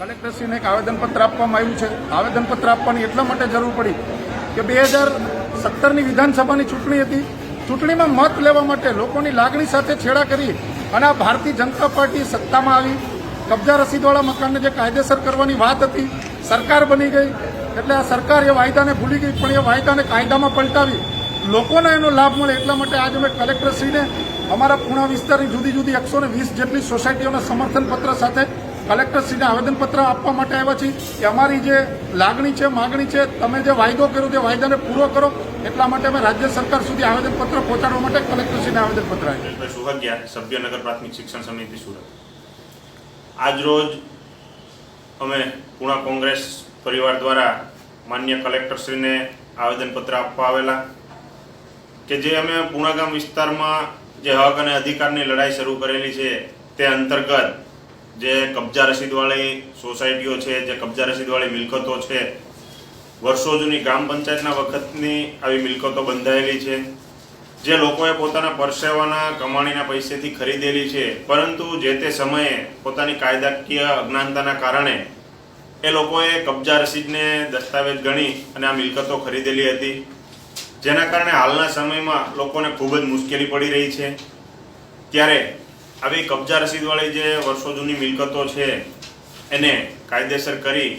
કલેક્ટરશ્રીને એક આવેદનપત્ર આપવામાં આવ્યું છે. આવેદનપત્ર આપવાની એટલા માટે જરૂર પડી કે બે હજાર સત્તરની વિધાનસભાની ચૂંટણી હતી. ચૂંટણીમાં મત લેવા માટે લોકોની લાગણી સાથે છેડા કરી અને આ ભારતીય જનતા પાર્ટી સત્તામાં આવી. કબજા રસીદવાળા મકાનને જે કાયદેસર કરવાની વાત હતી, સરકાર બની ગઈ. એટલે આ સરકાર એ વાયદાને ભૂલી ગઈ, પણ એ વાયદાને કાયદામાં પલટાવી. લોકોને એનો લાભ મળે એટલા માટે આજે અમે કલેક્ટરશ્રીને અમારા પૂણા વિસ્તારની જુદી જુદી એકસો જેટલી સોસાયટીઓના સમર્થન પત્ર સાથે કલેક્ટરશ્રીને આવેદનપત્ર આપવા માટે આવ્યા છીએ કે અમારી જે લાગણી છે, માગણી છે, તમે જે વાયદો કર્યો તે વાયદાને પૂરો કરો. એટલા માટે અમે રાજ્ય સરકાર સુધી આવેદનપત્ર પહોંચાડવા માટે કલેક્ટરશ્રીને આવેદનપત્ર આપ્યું. સુહગિયા સભ્યનગર પ્રાથમિક શિક્ષણ સમિતિ સુરત. આજરોજ અમે પૂણા કોંગ્રેસ પરિવાર દ્વારા માન્ય કલેક્ટરશ્રીને આવેદનપત્ર આપવા આવેલા કે જે અમે પૂણા ગામ વિસ્તારમાં જે હક અને અધિકારની લડાઈ શરૂ કરેલી છે તે અંતર્ગત જે કબજા રસીદવાળી સોસાયટીઓ છે, જે કબજા રસીદવાળી મિલકતો છે, વર્ષો જૂની ગ્રામ પંચાયતના વખતની આવી મિલકતો બંધાયેલી છે, જે લોકોએ પોતાના પરસેવાના કમાણીના પૈસેથી ખરીદેલી છે, પરંતુ જે તે સમયે પોતાની કાયદાકીય અજ્ઞાનતાના કારણે એ લોકોએ કબજા રસીદને દસ્તાવેજ ગણી અને આ મિલકતો ખરીદેલી હતી, જેના કારણે હાલના સમયમાં લોકોને ખૂબ જ મુશ્કેલી પડી રહી છે, ત્યારે આવી કબજા રસીદવાળી જે વર્ષો જૂની મિલકતો છે, એને કાયદેસર કરી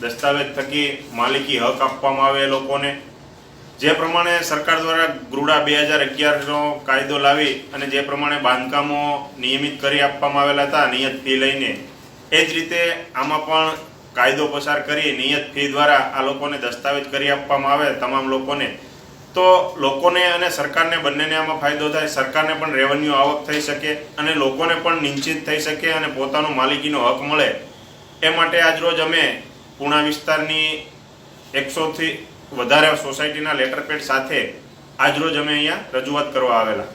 દસ્તાવેજ થકી માલિકી હક આપવામાં આવે લોકોને. જે પ્રમાણે સરકાર દ્વારા ગ્રુડા બે હજાર અગિયારનો કાયદો લાવી અને જે પ્રમાણે બાંધકામો નિયમિત કરી આપવામાં આવેલા હતા, નિયત ફી લઈને, એ જ રીતે આમાં પણ કાયદો પસાર કરી નિયત ફી દ્વારા આ લોકોને દસ્તાવેજ કરી આપવામાં આવે, તમામ લોકોને. તો લોકોને અને સરકારને બંનેને આમાં ફાયદો થાય. સરકારને પણ રેવન્યુ આવક થઈ શકે અને લોકોને પણ નિશ્ચિત થઈ શકે અને પોતાનો માલિકીનો હક મળે. એ માટે આજરોજ અમે પૂણા વિસ્તારની એકસોથી વધારે સોસાયટીના લેટર પેડ સાથે આજરોજ અમે અહીંયા રજૂઆત કરવા આવેલા.